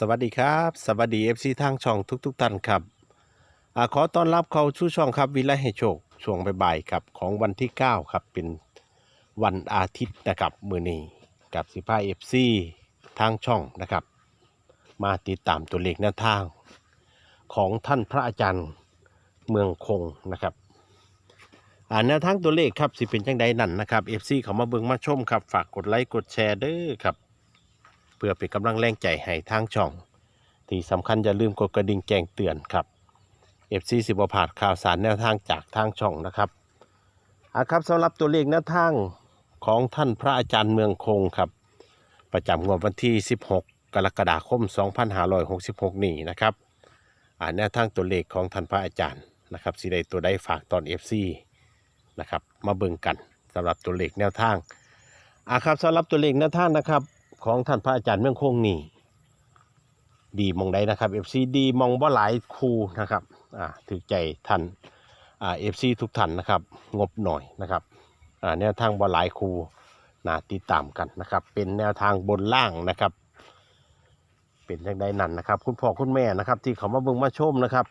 สวัสดีครับ สวัสดี FC ทางช่องทุกๆท่านครับอขอต้อนรับเข้าชู่ช่องครับวิไลให้โชคช่วงบ่ายๆครับของวันที่ 9 ครับ เป็นวันอาทิตย์นะครับมือนี้กับสิพา FC ทางช่องนะครับ มาติดตามตัวเลขแนวทาง ของท่านพระอาจารย์เมืองคงนะครับอ่าแนวทางตัวเลขครับสิเป็นจังใดนั่นนะครับ FC เขามาเบิ่งมาชมครับฝากกดไลค์กดแชร์เด้อครับ เพื่อเป็นกำลังแรงใจให้ทางช่อง ที่สำคัญอย่าลืมกดกระดิ่งแจ้งเตือนครับ FC สิบผาดข่าวสารแนวทางจากทางช่องนะครับอาครับสำหรับตัวเลขแนวทางของท่านพระอาจารย์เมืองคงครับ ประจำงวดวันที่ 16 กรกฎาคม 2566 นี้นะครับอ่าแนวทางตัวเลขของท่านพระอาจารย์นะครับสิได้ตัวใดฝากตอน FC นะครับมาเบิ่งกันสำหรับตัวเลขแนวทางอาครับสำหรับตัวเลขแนวทางนะครับ ของท่านพระอาจารย์เมืองคงนี่ ดีมองใดนะครับ FC ดีมองบ่หลายคูนะครับอ่าถือใจท่านอ่า FC ทุกท่านนะครับ งบหน่อยนะครับอ่าแนวทางบ่หลายคูนาติดตามกันนะครับ เป็นแนวทางบนล่างนะครับ เป็นจังใดนั่นนะครับ คุณพ่อคุณแม่นะครับ ที่เขามาเบิ่งมาชมนะครับ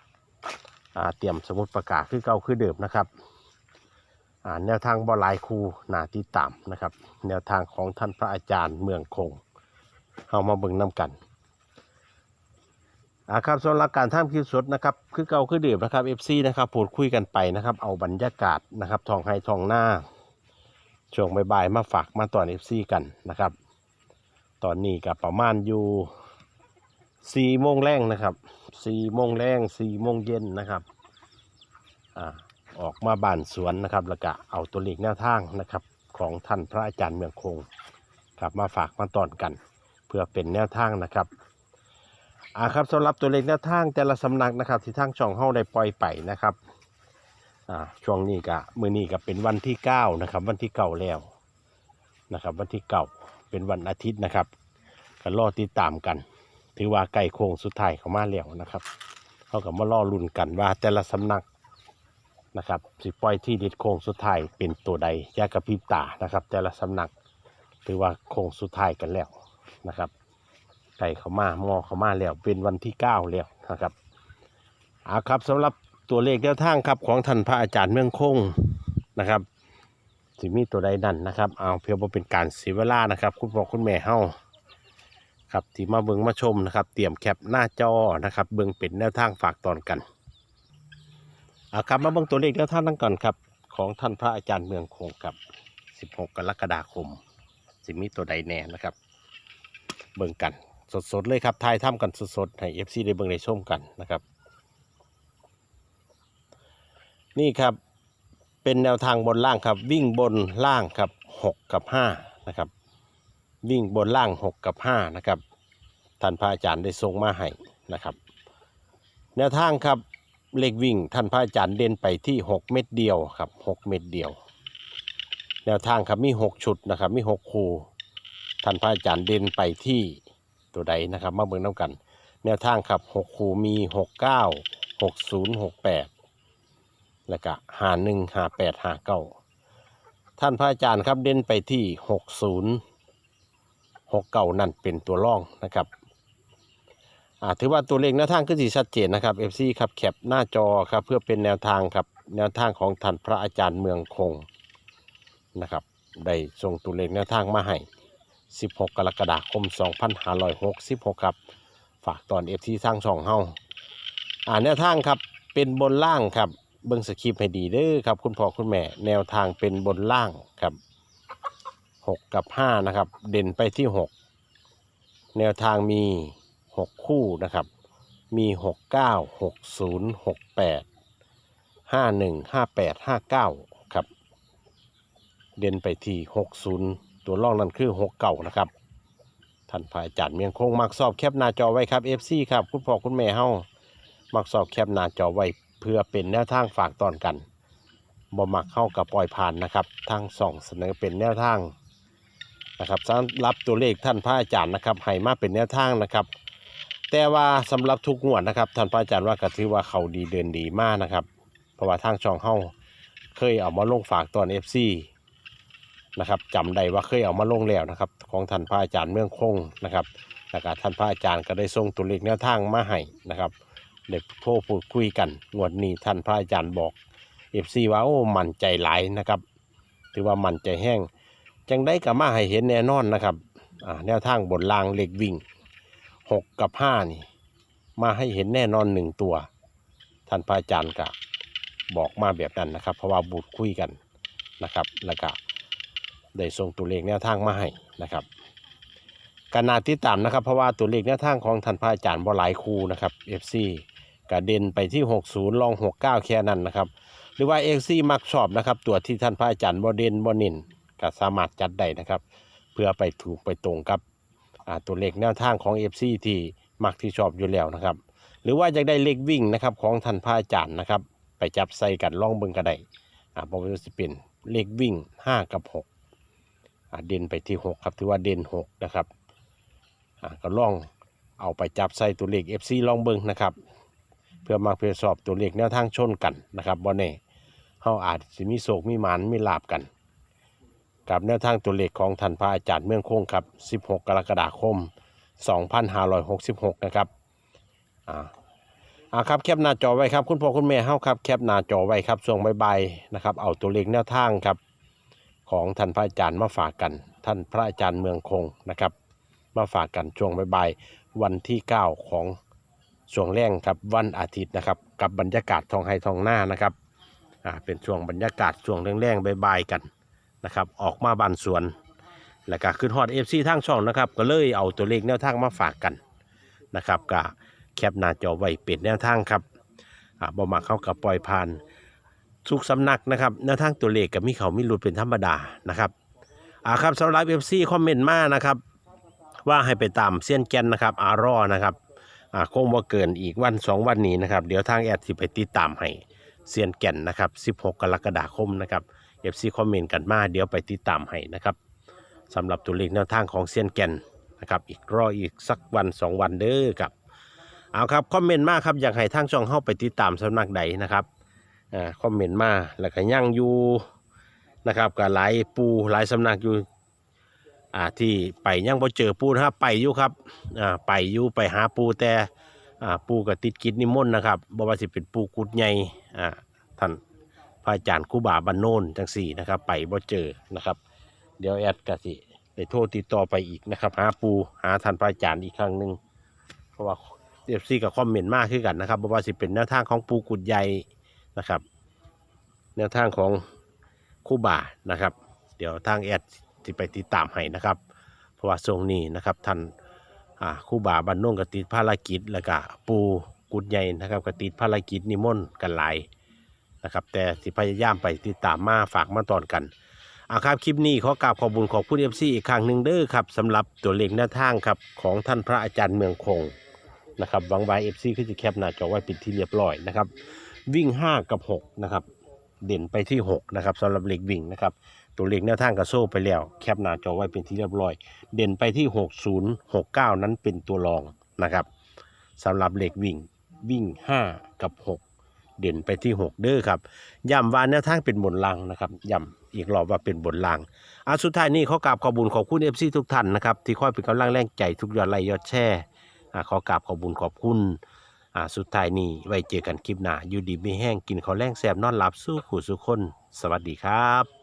อ่าเตรียมสมุดประกาศคือเก่าคือเดิมนะครับ แนวทางบ่หลายคูนาติดตามนะครับ แนวทางของท่านพระอาจารย์เมืองคงเอามาเบิ่งน้กันอ่าครับสำหรับการท่ามคลิปสดนะครับคือเก่าคือเดิมนะครับ FC นะครับพูดคุยกันไปนะครับเอาบรรยากาศนะครับทองไฮทองหน้าช่วงบ่ายๆมาฝากมาตอน FC กันนะครับ ตอนนี้กับประมาณอยู่สี่โมงแรงนะครับสี่โมงแรงสี่โมงเย็นนะครับอ่า ออกมาบ้านสวนนะครับ แล้วก็เอาตัวเลขแนวทางนะครับ ของท่านพระอาจารย์เมืองคงครับมาฝากมาตอนกัน เพื่อเป็นแนวทางนะครับอ่าครับสำหรับตัวเลขแนวทางแต่ละสำนักนะครับ ที่ทางช่องเฮาได้ปล่อยไปนะครับอ่าช่วงนี้ก็มือนี้ก็เป็นวันที่เก้านะครับ วันที่เก้าแล้วนะครับ วันที่เก้าเป็นวันอาทิตย์นะครับก็รอติดตามกัน ถือว่าใกล้โค้งสุดท้ายเขามาแล้วนะครับเขาก็มารอลุ้นกันว่าแต่ละสำนัก นะครับสิปล่อยที่ด็ดโค้งสุดท้ายเป็นตัวใดแยกกระพริบตานะครับ แต่ละสำนักถือว่าโค้งสุดท้ายกันแล้วนะครับไก่เขามามอเขามาแล้วเป็นวันที่เก้าแล้วนะครับเอาครับสำหรับตัวเลขแนวทางครับของท่านพระอาจารย์เมืองคงนะครับสิมีตัวใดนั่นนะครับเอาเพื่อบ่เป็นการเสียเวลานะครับ คุณพ่อคุณแม่เฮาครับที่มาเบิ่งมาชมนะครับ เตรียมแคปหน้าจอนะครับ เบิ่งเป็นแนวทางฝากตอนกัน เอาครับมาเบิ่งตัวเลขแล้วท่านนั่งก่อนครับ ของท่านพระอาจารย์เมืองคงกับ 16 กรกฎาคม สิมีตัวใดแน่นะครับ เบิ่งกันสดๆเลยครับทายถ้ำกันสดๆให้ FC ได้เบิ่งได้ชมกันนะครับ นี่ครับเป็นแนวทางบนล่างครับ วิ่งบนล่างครับ 6 กับ 5 นะครับ วิ่งบนล่าง 6 กับ 5 นะครับท่านพระอาจารย์ได้ทรงมาให้นะครับ แนวทางครับ เลขวิ่งท่านพระอาจารย์เด่นไปที่ 6 เม็ดเดียวครับ 6 เม็ดเดียว แนวทางครับมี 6 ชุดนะครับ มี 6 คู่ ท่านพระอาจารย์เด่นไปที่ตัวใดนะครับ มาเบิ่งน้ำกัน แนวทางครับ 6 คู่มี 6 9 6 0 6 8 แล้วก็หาหนึ่งหาแปดหาเก้าท่านพระอาจารย์ครับเด่นไปที่ 60 6เก้านั่นเป็นตัวร่องนะครับ อ่าถือว่าตัวเลขแนวทางขึ้นสีชัดเจนนะครับ FC ครับแคปหน้าจอครับเพื่อเป็นแนวทางครับแนวทางของท่านพระอาจารย์เมืองคงนะครับได้ส่งตัวเลขแนวทางมาให้ 16 กรกฎาคม 2566 ครับ ฝากตอน FC สร้างช่องเฮาอ่าแนวทางครับเป็นบนล่างครับเบิ่งสคริปต์ให้ดีเด้อครับคุณพ่อคุณแม่แนวทางเป็นบนล่างครับ 6 กับ 5 นะครับ เด่นไปที่ 6 แนวทางมี 6คู่นะครับ มี6 9 6 0 6 8 5 1 5 8 5 9ครับ เด่นไปที่60ตัวล่องนั่นคือ6เก่านะครับท่านพระอาจารย์เมียงคงมักสอบแคปหน้าจอไว้ครับ FC ครับ คุณพ่อคุณแม่เฮามักสอบแคปหน้าจอไว้เพื่อเป็นแนวทางฝากตอนกันบ่มักเข้ากับปล่อยผ่านนะครับทางส่องเสนอเป็นแนวทางนะครับสำหรับตัวเลขท่านพระอาจารย์นะครับให้มาเป็นแนวทางนะครับ แต่ว่าสำหรับทุกงวดนะครับท่านพระอาจารย์ว่าก็ถือว่าเขาดีเดินดีมากนะครับ เพราะว่าทางช่องเฮาเคยเอามาลงฝากตอน FC นะครับจำได้ว่าเคยเอามาลงแล้วนะครับ ของท่านพระอาจารย์เมืองคงนะครับแล้วก็ท่านพระอาจารย์ก็ได้ส่งตัวเลขแนวทางมาให้นะครับได้โทรพูดคุยกันงวดนี้ท่านพระอาจารย์บอกเอฟซีว่าโอ้มั่นใจหลายนะครับ ถือว่ามั่นใจแห้งจังได้กับมาให้เห็นแน่นอนนะครับแนวทางบนรางเหล็กวิ่ง หกกับห้านี่ มาให้เห็นแน่นอนหนึ่งตัว ท่านพระอาจารย์ก็บอกมาแบบนั้นนะครับ เพราะว่าบูดคุยกันนะครับ แล้วก็ได้ส่งตัวเลขแนวทางมาให้นะครับการนาติดตามนะครับ เพราะว่าตัวเลขแนวทางของท่านพระอาจารย์บ่หลายคูนะครับ FC กระเด็นไปที่ 60 ลอง 69 แค่นั้นนะครับ หรือว่า FC มักชอบนะครับ ตัวที่ท่านพระอาจารย์บ่เด่นบ่น้นก็สามารถจัดได้นะครับ เพื่อไปถูกไปตรงกับ ตัวเลขแนวทางของ FC ที่มักที่ชอบอยู่แล้วนะครับ หรือว่าอยากได้เลขวิ่งนะครับของท่านพระอาจารย์นะครับ ไปจับใส่กันล่องเบิ่งก็ได้อ่าบ่ว่าจะเป็นเลขวิ่ง 5 กับ6อ่าเด่นไปที่ 6 ครับถือว่าเด่น6นะครับอ่าก็ล่องเอาไปจับใส่ตัวเลข FC ลองเบิ่งนะครับ เพื่อมาเพื่อสอบตัวเลขแนวทางชนกันนะครับบ่แน่เฮาอาจสิมีโศกมีหมานมีลาบกัน กับแนวทางตัวเลขของท่านพระอาจารย์เมืองคงครับ 16 กรกฎาคม 2566 นะครับอ่าอ่าครับแคปหน้าจอไว้ครับ คุณพ่อคุณแม่เฮาครับแคปหน้าจอไว้ครับช่วงบ่ายๆนะครับ เอาตัวเลขแนวทางครับ ของท่านพระอาจารย์มาฝากกัน ท่านพระอาจารย์เมืองคงนะครับ มาฝากกันช่วงบ่ายๆวันที่ 9 ของช่วงแรงครับวันอาทิตย์นะครับ กับบรรยากาศทองไฮทองหน้านะครับอ่าเป็นช่วงบรรยากาศช่วงแรงๆบ่ายๆกัน นะครับออกมาบานสวน แล้วก็ขึ้นฮอดเอฟซีทางช่องนะครับ ก็เลยเอาตัวเลขแนวทางมาฝากกันนะครับก็แคปหน้าจอไว้เป็นแนวทางครับบ่มาเข้ากับปล่อยผ่านทุกสำนักนะครับแนวทางตัวเลขกับมีเขามีหลุดเป็นธรรมดานะครับอ่าครับสำหรับเอฟซีคอมเมนต์มานะครับว่าให้ไปตามเซียนแกนนะครับอารอนะครับอ่าคงว่าเกินอีกวันสองวันนี้นะครับ เดี๋ยวทางแอดสิไปติดตามให้เซียนแกนนะครับ 16 กรกฎาคมนะครับ เอฟซีคอมเมนต์กันมาเดี๋ยวไปติดตามให้นะครับสำหรับตัวเลขแนวทางของเซียนแก่นนะครับอีกรออีกสักวันสองวันเด้อครับเอาครับคอมเมนต์มาครับอยากให้ทางช่องเข้าไปติดตามสำนักใดนะครับอ่าคอมเมนต์มาแล้วก็ย่างอยู่นะครับกับหลายปูหลายสำนักอยู่อ่าที่ไปย่างพอเจอปูนะครับไปอยู่ครับอ่าไปอยู่ไปหาปูแต่อ่าปูกับติดกิจนิมนต์นะครับบ่ว่าสิเป็นปูกุดใหญ่อ่าท่าน พระอาจารย์ครูบาบันโนนจังสี่นะครับ ไปบ่เจอนะครับ เดี๋ยวแอดกสิได้โทรติดต่อไปอีกนะครับ หาปูหาท่านพระอาจารย์อีกครั้งหนึ่งเพราะว่าเอฟซีกับคอมเมนต์มากขึ้นกันนะครับเพราะว่าสิเป็นแนวทางของปูกุดใหญ่นะครับ แนวทางของคู่บ่านะครับ เดี๋ยวทางแอดที่ไปติดตามให้นะครับ เพราะว่าทรงนี้นะครับท่านคู่บ่าบันนุ่งกติดภารกิจแล้วก็ปูกุดใหญ่นะครับกติดภารกิจนิมนต์กันหลาย นะครับ แต่สิพยายามไปติดตามมาฝากมาตอนกันอาครับคลิปนี้ขอกราบขอบุญขอบคุณเอฟซีอีกครั้งหนึ่งเด้อครับสำหรับตัวเลขแนวทางครับของท่านพระอาจารย์เมืองคงนะครับหวังไวเอฟซีคือจะแคปหน้าจอไว้ป็นที่เรียบร้อยนะครับวิ่ง 5 กับ 6 นะครับ เด่นไปที่ 6 นะครับสำหรับเลขวิ่งนะครับ ตัวเลขแนวทางกระโซ่ไปแล้ว แคปหน้าจอไว้เป็นที่เรียบร้อย เด่นไปที่ 60 69 นั้นเป็นตัวรองนะครับสำหรับเลขวิ่งวิ่ง 5 กับ 6 เด่นไปที่ 6 เด้อครับย่ำว่าแนวทางเป็นบนลังนะครับย่ำอีกรอบว่าเป็นบนลังอะสุดท้ายนี้ขอกราบขอบุญขอบคุณเอฟซีทุกท่านนะครับที่คอยเป็นกำลังแรงใจทุกยอดไลค์ยอดแชร์อะขอกราบขอบุญขอบคุณอะสุดท้ายนี้ไว้เจอกันคลิปหน้าอยู่ดีไม่แห้งกินข้าวแรงแสบนอนหลับสู้ขู่สู้คน สวัสดีครับ